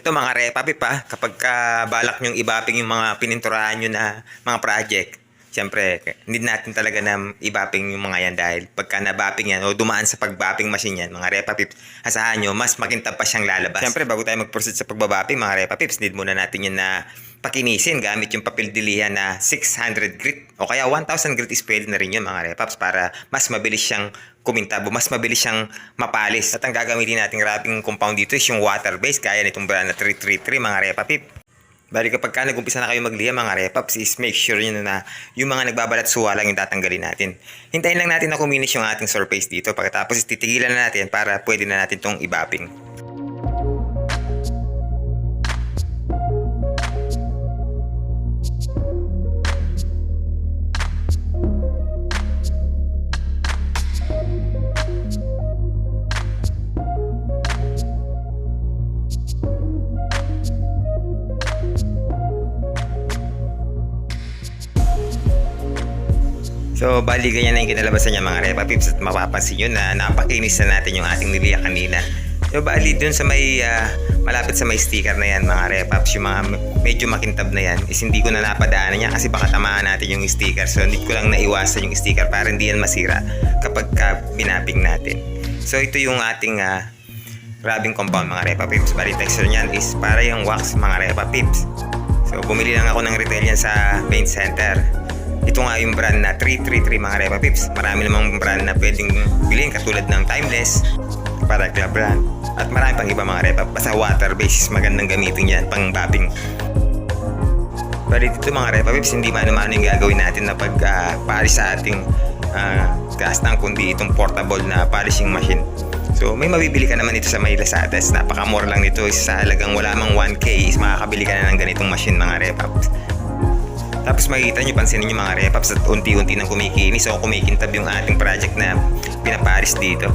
Ito mga repapip ha, kapag ka balak nyong ibaping yung mga pininturahan nyo na mga project, Siyempre, need natin talaga na ibaping yung mga yan dahil pagka nabaping yan o dumaan sa pagbaping machine yan, mga repa pips, asahan nyo, mas makintab pa siyang lalabas. Siyempre, bago tayo mag-proceed sa pagbabaping, mga repa pips, need muna natin yan na pakinisin gamit yung papel dilihan na 600 grit o kaya 1000 grit is pwede na rin yun mga repaps para mas mabilis siyang kumintab o mas mabilis siyang mapalis. At ang gagamitin nating wrapping compound dito is yung water base kaya nitong brand na 333 mga repa pip. Bali kapag ka nag-umpisa na kayo magliha mga repaps is make sure nyo na yung mga nagbabalat suwa lang yung tatanggalin natin. Hintayin lang natin na kuminis yung ating surface dito pagkatapos titigilan na natin para pwede na natin tong ibaping. So, bali ganyan na yung kinalabasan niya mga Repa Pips at mapapansin nyo na napakinis na natin yung ating niliya kanina. So, bali dun sa may, ah, malapit sa may sticker na yan mga Repa Pips, yung mga medyo makintab na yan, is hindi ko na napadaanan niya kasi baka tamaan natin yung sticker. So, hindi ko lang naiwasan yung sticker para hindi yan masira kapag ka binaping natin. So, ito yung ating ah, rubbing compound mga Repa Pips. Bali texture niyan is para yung wax mga Repa Pips. So, bumili lang ako ng retail yan sa paint center. Ito nga yung brand na 333 mga Repa Pips. Marami namang brand na pwedeng bilhin katulad ng Timeless, para Club brand. At marami pang iba mga Repa. Basta water base, magandang gamitin yan pang bapping. Pero dito mga Repa Pips, hindi man naman yung gagawin natin na pag ah, polish sa ating uh, gas tank, kundi itong portable na polishing machine. So may mabibili ka naman dito sa may Lasadas. Napakamura lang nito is sa halagang wala mang 1K is makakabili ka na ng ganitong machine mga Repa Pips. Tapos makikita nyo, pansinin nyo mga repaps at unti-unti nang kumikinis o kumikintab yung ating project na pinaparis dito.